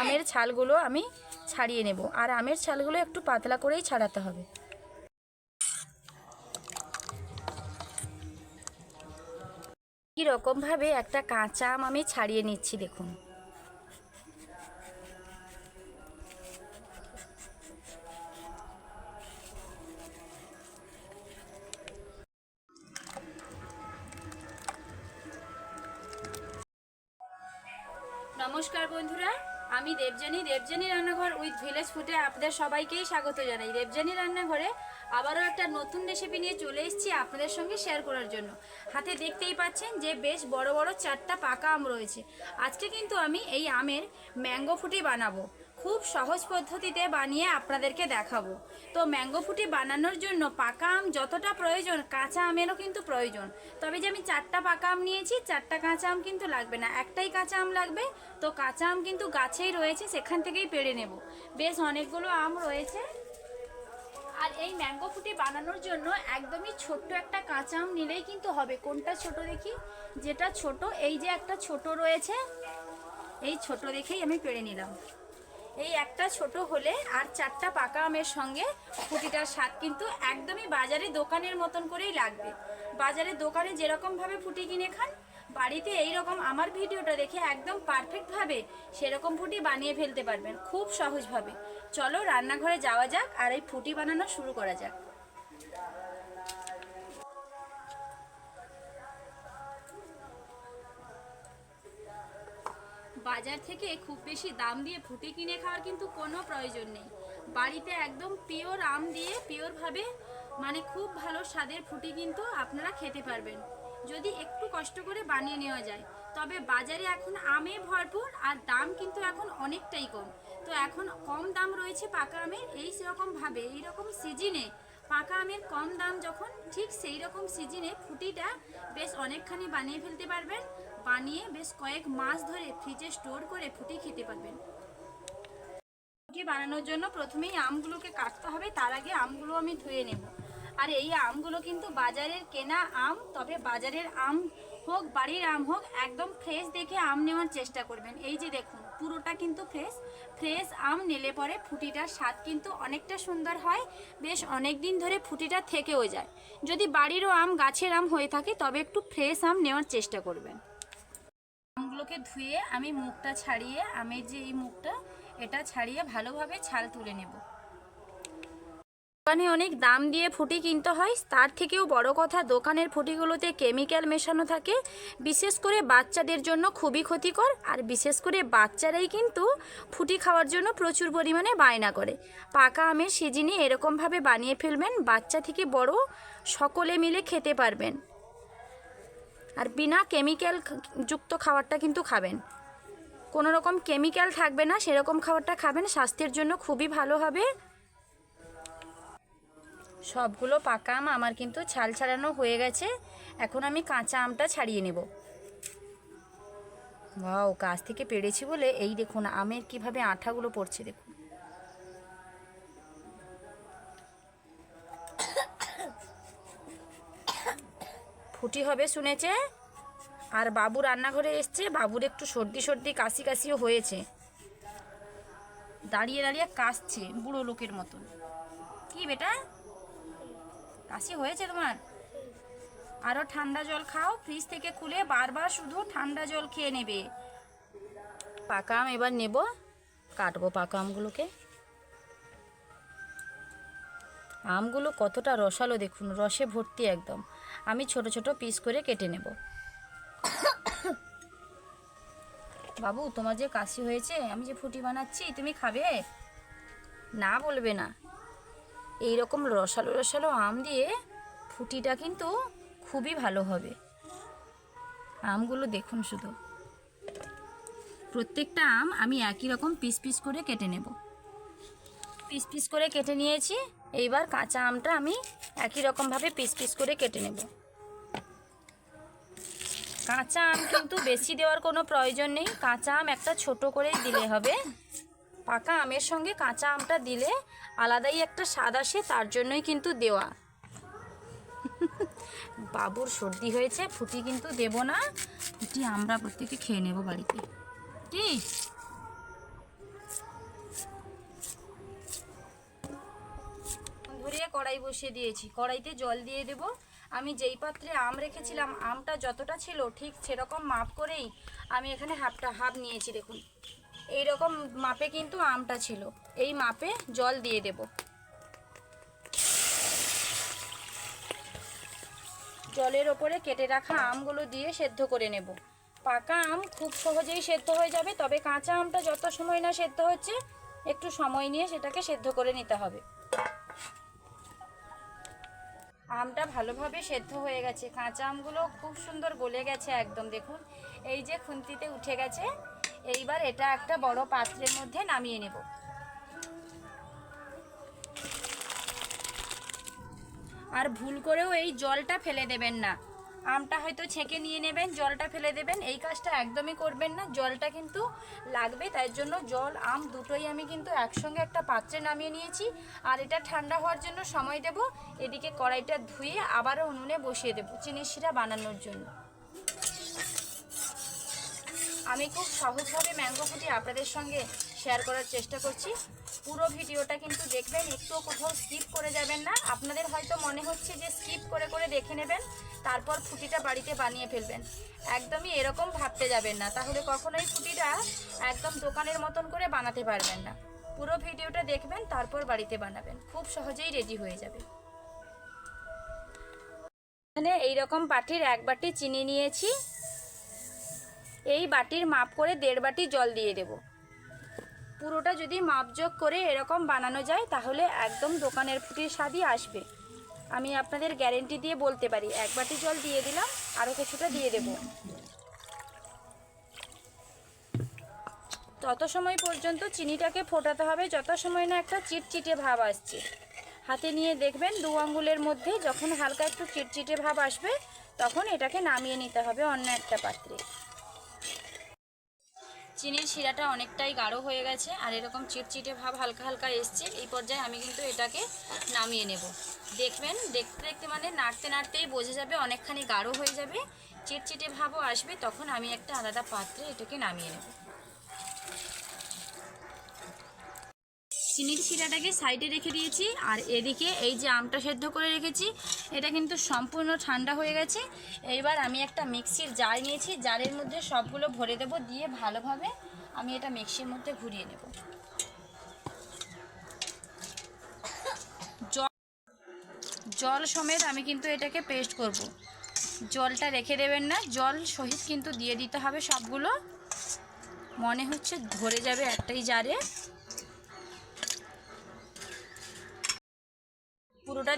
আমের ছালগুলো আমি ছাড়িয়ে নেব। আর আমের ছালগুলো একটু পাতলা করেই ছাড়াতে হবে। কীরকমভাবে একটা কাঁচা আম আমি ছাড়িয়ে নিচ্ছি দেখুন। নমস্কার বন্ধুরা আমি দেবজানী দেবজানী রান্নাঘর উইথ ভিলেজ ফুটে আপনাদের সবাইকেই স্বাগত জানাই। দেবজানী রান্নাঘরে আবারও একটা নতুন রেসিপি নিয়ে চলে এসেছি আপনাদের সঙ্গে শেয়ার করার জন্য। হাতে দেখতেই পাচ্ছেন যে বেশ বড় বড় চারটা পাকা আম রয়েছে। আজকে কিন্তু আমি এই আমের ম্যাঙ্গো ফুটি বানাবো। খুব সহজ পদ্ধতিতে বানিয়ে আপনাদেরকে দেখাবো। তো ম্যাঙ্গো ফুটি বানানোর জন্য পাকা আম যতটা প্রয়োজন, কাঁচা আমেরও কিন্তু প্রয়োজন। তবে যে আমি চারটা পাকা আম নিয়েছি, চারটা কাঁচা আম কিন্তু লাগবে না। একটাই কাঁচা আম লাগবে, তো কাঁচা আম কিন্তু গাছেই রয়েছে, সেখান থেকেই পেড়ে নেব। বেশ অনেকগুলো আম রয়েছে। আর এই ম্যাঙ্গো ফুটি বানানোর জন্য একদমই ছোট্ট একটা কাঁচা আম নিলেই কিন্তু হবে। কোনটা ছোট দেখি? যেটা ছোট, এই যে একটা ছোট রয়েছে, এই ছোট দেখেই আমি পেড়ে নিলাম। এই একটা ছোট হলে আর চারটা পাকা আমের সঙ্গে ফুটিটার স্বাদ কিন্তু একদমই বাজারে দোকানের মতন করেই লাগবে। বাজারে দোকানে যেরকমভাবে ফুটি কিনে খান, বাড়িতে এই রকম আমার ভিডিওটা দেখে একদম পারফেক্টভাবে সেরকম ফুটি বানিয়ে ফেলতে পারবেন, খুব সহজভাবে। চলো রান্নাঘরে যাওয়া যাক আর এই ফুটি বানানো শুরু করা যাক। বাজার থেকে খুব বেশি দাম দিয়ে ফুটি কিনে খাওয়ার কিন্তু কোনো প্রয়োজন নেই। বাড়িতে একদম পিওর আম দিয়ে পিওরভাবে মানে খুব ভালো স্বাদের ফুটি কিন্তু আপনারা খেতে পারবেন। যদি একটু কষ্ট করে বানিয়ে নেওয়া যায়। তবে বাজারে এখন আমে ভরপুর আর দাম কিন্তু এখন অনেকটাই কম। তো এখন কম দাম রয়েছে পাকা আমের, এই সেরকমভাবে এইরকম সিজনে পাকা আমের কম দাম যখন, ঠিক সেই রকম সিজনে ফুটিটা বেশ অনেকখানি বানিয়ে ফেলতে পারবেন। বানিয়ে বেশ কয়েক মাস ধরে ফ্রিজে স্টোর করে ফুটি খেতে পারবেন। বানানোর জন্য প্রথমেই আমগুলোকে কাটতে হবে, তার আগে আমগুলো আমি ধুয়ে নেব। আর এই আমগুলো কিন্তু বাজারের কেনা আম, তবে বাজারের আম হোক, বাড়ির আম হোক, একদম ফ্রেশ দেখে আম নেওয়ার চেষ্টা করবেন। এই যে দেখুন, পুরোটা কিন্তু ফ্রেশ ফ্রেশ আম নিলে পরে ফুটিটার স্বাদ কিন্তু অনেকটা সুন্দর হয়। বেশ অনেক দিন ধরে ফুটিটা থেকেও যায়। যদি বাড়িরও আম, গাছের আম হয়ে থাকে, তবে একটু ফ্রেশ আম নেওয়ার চেষ্টা করবেন। আমগুলোকে ধুয়ে আমি মুখটা ছাড়িয়ে আমের যে এই মুখটা, এটা ছাড়িয়ে ভালোভাবে ছাল তুলে নেব। দোকানে অনেক দাম দিয়ে ফুটি কিনতে হয়, তার থেকেও বড় কথা দোকানের ফুটিগুলোতে কেমিক্যাল মেশানো থাকে। বিশেষ করে বাচ্চাদের জন্য খুবই ক্ষতিকর, আর বিশেষ করে বাচ্চারাই কিন্তু ফুটি খাওয়ার জন্য প্রচুর পরিমাণে বায়না করে। পাকা আমের সিজিনে এরকমভাবে বানিয়ে ফেলবেন, বাচ্চা থেকে বড় সকলে মিলে খেতে পারবেন। আর বিনা কেমিক্যাল যুক্ত খাবারটা কিন্তু খাবেন। কোনো রকম কেমিক্যাল থাকবে না, সেরকম খাবারটা খাবেন, স্বাস্থ্যের জন্য খুবই ভালো হবে। সবগুলো পাকা আম আমার কিন্তু ছাল ছাড়ানো হয়ে গেছে। এখন আমি কাঁচা আমটা ছাড়িয়ে নেব। বাও গাছ থেকে পেড়েছি বলে। এই দেখুন, আমের কীভাবে আঠাগুলো পড়ছে দেখুন। ফুটি হবে শুনেছে? আর বাবু রান্নাঘরে এসছে, বাবুর একটু সর্দি সর্দি, কাশি কাশিও হয়েছে। দাঁড়িয়ে দাঁড়িয়ে কাশছে বুড়ো লোকের মতন। কি বেটা? কাশি হয়েছে তোমার? আরও ঠান্ডা জল খাও, ফ্রিজ থেকে খুলে বারবার শুধু ঠান্ডা জল খেয়ে নেবে। পাকা আম এবার নেব, কাটবো পাকা আমগুলোকে। আমগুলো কতটা রসালো দেখুন, রসে ভর্তি একদম। আমি ছোট ছোট পিস করে কেটে নেব। বাবু, তোমার যে কাশি হয়েছে, আমি যে ফুটি বানাচ্ছি, তুমি খাবে? না বলবে না। এই রকম রসালো রসালো আম দিয়ে ফুটিটা কিন্তু খুবই ভালো হবে। আমগুলো দেখুন শুধু। প্রত্যেকটা আম আমি একই রকম পিস পিস করে কেটে নেব। পিস পিস করে কেটে নিয়েছি। এইবার কাঁচা আমটা আমি একই রকমভাবে পিস পিস করে কেটে নেব। কাঁচা আম কিন্তু বেশি দেওয়ার কোনো প্রয়োজন নেই। কাঁচা আম একটা ছোট করেই দিলে হবে। পাকা আমের সঙ্গে কাঁচা আমটা দিলে আলাদাই একটা স্বাদ আসে, তার জন্যই কিন্তু দেওয়া। বাবুর সর্দি হয়েছে, ফুটি কিন্তু দেব না। ফুটি আমরা প্রত্যেকে খেয়ে নেব বাড়িতে। কি? ঘুরিয়ে কড়াই বসিয়ে দিয়েছি। কড়াইতে জল দিয়ে দেবো। আমি যেই পাত্রে আম রেখেছিলাম, আমটা যতটা ছিল ঠিক সেরকম মাপ করেই আমি এখানে হাফটা, হাফ নিয়েছি, দেখুন। এই রকম মাপে কিন্তু আমটা ছিল। এই মাপে জল দিয়ে দেব। জলের ওপরে কেটে রাখা আমগুলো দিয়ে সেদ্ধ করে নেব। পাকা আম খুব সহজেই সেদ্ধ হয়ে যাবে, তবে কাঁচা আমটা যত সময় না সেদ্ধ হচ্ছে, একটু সময় নিয়ে সেটাকে সেদ্ধ করে নিতে হবে। আমটা ভালোভাবে সেদ্ধ হয়ে গেছে। কাঁচা আমগুলো খুব সুন্দর গলে গেছে একদম, দেখুন। এই যে খুন্তিতে উঠে গেছে, এইবার এটা একটা বড় পাত্রের মধ্যে নামিয়ে নেব। আর ভুল করেও এই জলটা ফেলে দেবেন না। আমটা হয়তো ছেঁকে নিয়ে নেবেন, জলটা ফেলে দেবেন। এই কাজটা একদমই করবেন না। জলটা কিন্তু লাগবে, তাই জন্য জল, আম দুটোই আমি কিন্তু একসঙ্গে একটা পাত্রে নামিয়ে নিয়েছি। আর এটা ঠান্ডা হওয়ার জন্য সময় দেব। এদিকে কড়াইটা ধুয়ে আবারও উনুনে বসিয়ে দেবো চিনির শিরা বানানোর জন্য। আমি খুব সহজভাবে ম্যাঙ্গো ফুটি আপনাদের সঙ্গে শেয়ার করার চেষ্টা করছি। পুরো ভিডিওটা কিন্তু দেখবেন একটুও কোথাও স্কিপ করে যাবেন না। আপনাদের হয়তো মনে হচ্ছে যে স্কিপ করে করে দেখে নেবেন, তারপর ফুটিটা বাড়িতে বানিয়ে ফেলবেন। একদমই এরকম ভাবতে যাবেন না। তাহলে কখনোই ফুটিটা একদম দোকানের মতন করে বানাতে পারবেন না। পুরো ভিডিওটা দেখবেন, তারপর বাড়িতে বানাবেন। খুব সহজেই রেডি হয়ে যাবে। এখানে এইরকম বাটির এক বাটি চিনি নিয়েছি। এই বাটির মাপ করে দেড় বাটি জল দিয়ে দেব। পুরোটা যদি মাপযোগ করে এরকম বানানো যায়, তাহলে একদম দোকানের ফুটির স্বাদই আসবে। আমি আপনাদের গ্যারেন্টি দিয়ে বলতে পারি, এক বাটি জল দিয়ে দিলাম আরও কিছুটা দিয়ে দেব। তত সময় পর্যন্ত চিনিটাকে ফোটাতে হবে, যত সময় না একটা চিটচিটে ভাব আসছে। হাতে নিয়ে দেখবেন, দু আঙ্গুলের মধ্যে যখন হালকা একটু চিটচিটে ভাব আসবে, তখন এটাকে নামিয়ে নিতে হবে অন্য একটা পাত্রে। চিনির শিরাটা অনেকটাই গাঢ় হয়ে গেছে আর এরকম চিটচিটে ভাব হালকা হালকা এসছে, এই পর্যায়ে আমি কিন্তু এটাকে নামিয়ে নেব। দেখবেন, দেখতে দেখতে মানে নাড়তে নাড়তেই বোঝা যাবে, অনেকখানি গাঢ় হয়ে যাবে, চিটচিটে ভাবও আসবে, তখন আমি একটা আলাদা পাত্রে এটাকে নামিয়ে নেব। চিনির শিরাটাকে সাইডে রেখে দিয়েছি আর এদিকে এই যে আমটা সেদ্ধ করে রেখেছি, এটা কিন্তু সম্পূর্ণ ঠান্ডা হয়ে গেছে। এইবার আমি একটা মিক্সির জার নিয়েছি, জারের মধ্যে সবগুলো ভরে দেব, দিয়ে ভালোভাবে আমি এটা মিক্সির মধ্যে ঘুরিয়ে নেব। জল জল সমেত আমি কিন্তু এটাকে পেস্ট করব। জলটা রেখে দেবেন না, জল সহিত কিন্তু দিয়ে দিতে হবে সবগুলো। মনে হচ্ছে ধরে যাবে একটাই জারে।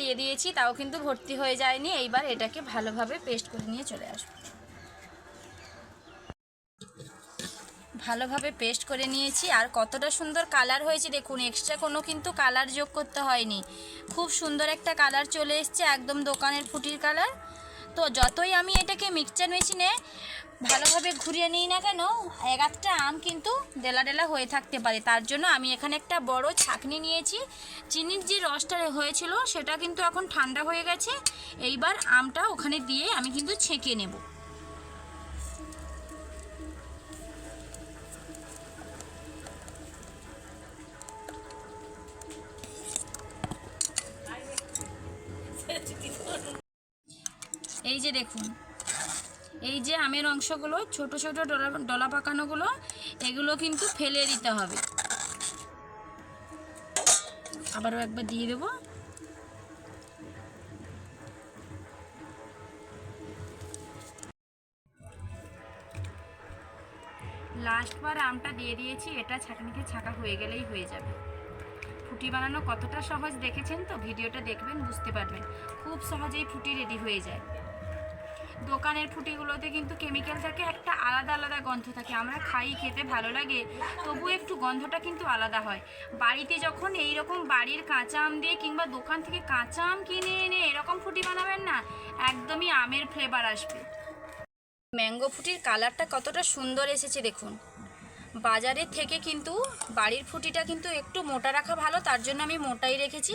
দিয়ে দিয়েছি, তাও কিন্তু ভর্তি হয়ে যায়নি। এইবার এটাকে ভালোভাবে পেস্ট করে নিয়ে চলে আসব। ভালোভাবে পেস্ট করে নিয়েছি, আর কতটা সুন্দর কালার হয়েছে দেখুন, এক্সট্রা কোনো কিন্তু কালার যোগ করতে হয়নি। খুব সুন্দর একটা কালার চলে এসছে, একদম দোকানের ফুটির কালার। তো যতই আমি এটাকে মিক্সচার মেশিনে ভালোভাবে ঘুরিয়ে নিই না কেন? এক একটা আম কিন্তু ডেলা ডেলা হয়ে থাকতে পারে। তার জন্য আমি এখানে একটা বড় ছাকনি নিয়েছি। চিনির যে রসটা হয়েছিল, সেটা কিন্তু এখন ঠান্ডা হয়ে গেছে। এইবার আমটা ওখানে দিয়ে আমি কিন্তু ছেঁকে নেব। এই যে দেখুন এই যে আমের অংশগুলো, ছোট ছোট ডলা ডলা পাকানোগুলো, এগুলো কিন্তু ফেলে দিতে হবে। আবারও একবার দিয়ে দেবো। লাস্টবার আমটা দিয়ে দিয়েছি, এটা ছাঁকনিতে ছাঁকা হয়ে গেলেই হয়ে যাবে। ফুটি বানানো কতটা সহজ দেখেছেন তো? ভিডিওটা দেখবেন, বুঝতে পারবেন। খুব সহজেই ফুটি রেডি হয়ে যায়। দোকানের ফুটিগুলোতে কিন্তু কেমিক্যাল থাকে একটা আলাদা আলাদা গন্ধ থাকে। আমরা খাই, খেতে ভালো লাগে তবু একটু গন্ধটা কিন্তু আলাদা হয়। বাড়িতে যখন এই রকম বাড়ির কাঁচা আম দিয়ে কিংবা দোকান থেকে কাঁচা আম কিনে এনে এরকম ফুটি বানাবেন না, একদমই আমের ফ্লেভার আসবে। ম্যাঙ্গো ফুটির কালারটা কতটা সুন্দর এসেছে দেখুন। বাজারের থেকে কিন্তু বাড়ির ফুটিটা কিন্তু একটু মোটা রাখা ভালো, তার জন্য আমি মোটাই রেখেছি।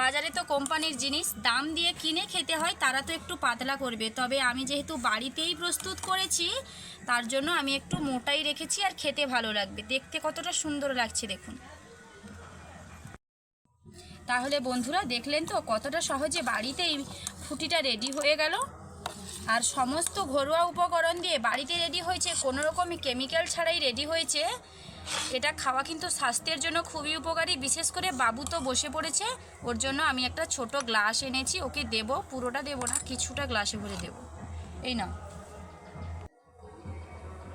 বাজারে তো কোম্পানির জিনিস, দাম দিয়ে কিনে খেতে হয়, তারা তো একটু পাতলা করবে। তবে আমি যেহেতু বাড়িতেই প্রস্তুত করেছি, তার জন্য আমি একটু মোটাই রেখেছি আর খেতে ভালো লাগবে। দেখতে কতটা সুন্দর লাগছে, দেখুন। তাহলে বন্ধুরা, দেখলেন তো কতটা সহজে বাড়িতেই ফুটিটা রেডি হয়ে গেল। আর সমস্ত ঘরোয়া উপকরণ দিয়ে বাড়িতে রেডি হয়েছে কোনো রকমই কেমিক্যাল ছাড়াই রেডি হয়েছে। এটা খাওয়া কিন্তু স্বাস্থ্যের জন্য খুবই উপকারী বিশেষ করে বাবু তো বসে পড়েছে ওর জন্য আমি একটা ছোট গ্লাস এনেছি ওকে দেব পুরোটা দেব না কিছুটা গ্লাসে ভরে দেব। এই না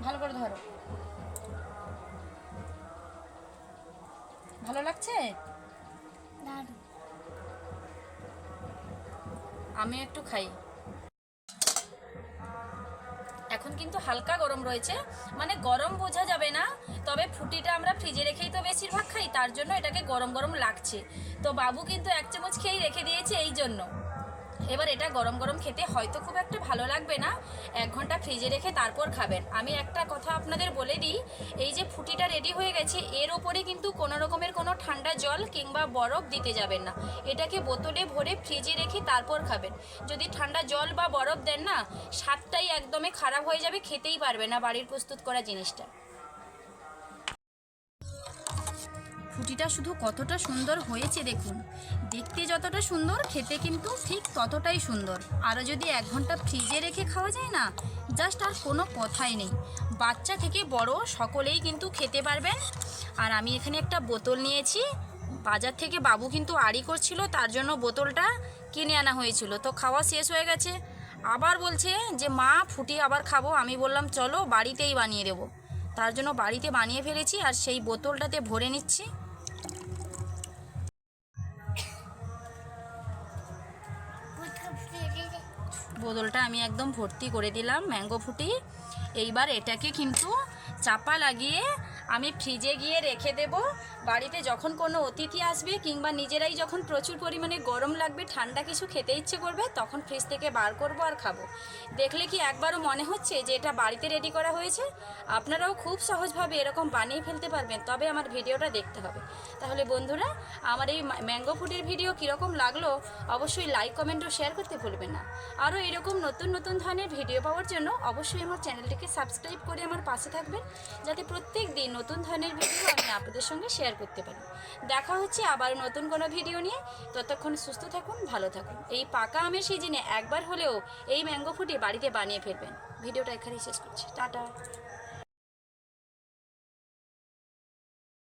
ভালো করে ধরো। ভালো লাগছে? আমি একটু খাই। এখন কিন্তু হালকা গরম রয়েছে। মানে গরম বোঝা যাবে না, তবে ফুটিটা আমরা ফ্রিজে রেখেই তো বেশিরভাগ খাই, তার জন্য এটাকে গরম গরম লাগছে। তো বাবু কিন্তু এক চামচ খেয়েই রেখে দিয়েছে এই জন্য। এবার এটা গরম গরম খেতে হয়তো খুব একটা ভালো লাগবে না। এক ঘণ্টা ফ্রিজে রেখে তারপর খাবেন। আমি একটা কথা আপনাদের বলে দিই, এই যে ফুটিটা রেডি হয়ে গেছে, এর ওপরে কিন্তু কোনো রকমের কোনো ঠান্ডা জল কিংবা বরফ দিতে যাবেন না। এটাকে বোতলে ভরে ফ্রিজে রেখে তারপর খাবেন। যদি ঠান্ডা জল বা বরফ দেন না, স্বাদটাই একদমই খারাপ হয়ে যাবে, খেতেই পারবে না বাড়ির প্রস্তুত করা জিনিসটা। ফুটিটা শুধু কতটা সুন্দর হয়েছে দেখুন। দেখতে যতটা সুন্দর, খেতে কিন্তু ঠিক ততটাই সুন্দর। আরও যদি এক ঘণ্টা ফ্রিজে রেখে খাওয়া যায় না, জাস্ট আর কোনো কথাই নেই। বাচ্চা থেকে বড় সকলেই কিন্তু খেতে পারবেন। আর আমি এখানে একটা বোতল নিয়েছি। বাজার থেকে বাবু কিন্তু আড়ি করছিল, তার জন্য বোতলটা কিনে আনা হয়েছিল। তো খাওয়া শেষ হয়ে গেছে। আবার বলছে যে, মা, ফুটি আবার খাব। আমি বললাম, চলো বাড়িতেই বানিয়ে দেবো। তার জন্য বাড়িতে বানিয়ে ফেলেছি আর সেই বোতলটাতে ভরে নিচ্ছি। বোতলটা আমি একদম ভর্তি করে দিলাম, ম্যাঙ্গো ফুটি। এইবার এটাকে কিন্তু চাপা লাগিয়ে আমি ফ্রিজে গিয়ে রেখে দেব। বাড়িতে যখন কোনো অতিথি আসবে কিংবা নিজেরাই যখন প্রচুর পরিমাণে গরম লাগবে, ঠান্ডা কিছু খেতে ইচ্ছে করবে, তখন ফ্রিজ থেকে বার করব আর খাব। দেখলে কি একবারও মনে হচ্ছে যে এটা বাড়িতে রেডি করা হয়েছে? আপনারাও খুব সহজভাবে এরকম বানিয়ে ফেলতে পারবেন, তবে আমার ভিডিওটা দেখতে হবে। তাহলে বন্ধুরা, আমার এই ম্যাঙ্গো ফুডের ভিডিও কীরকম লাগল অবশ্যই লাইক কমেন্ট ও শেয়ার করতে ভুলবেন না। আরও এরকম নতুন নতুন ধরনের ভিডিও পাওয়ার জন্য অবশ্যই আমার চ্যানেলটিকে সাবস্ক্রাইব করে আমার পাশে থাকবেন, যাতে প্রত্যেক দিন নতুন ধরনের ভিডিও আমি আপনাদের সঙ্গে শেয়ার করতে পারি। দেখা হচ্ছে আবার নতুন কোনো ভিডিও নিয়ে। ততক্ষণ সুস্থ থাকুন, ভালো থাকুন। এই পাকা আমের সিজনে একবার হলেও এই ম্যাঙ্গো ফুটি বাড়িতে বানিয়ে ফেলবেন। ভিডিওটা এখানেই শেষ করছি। টাটা।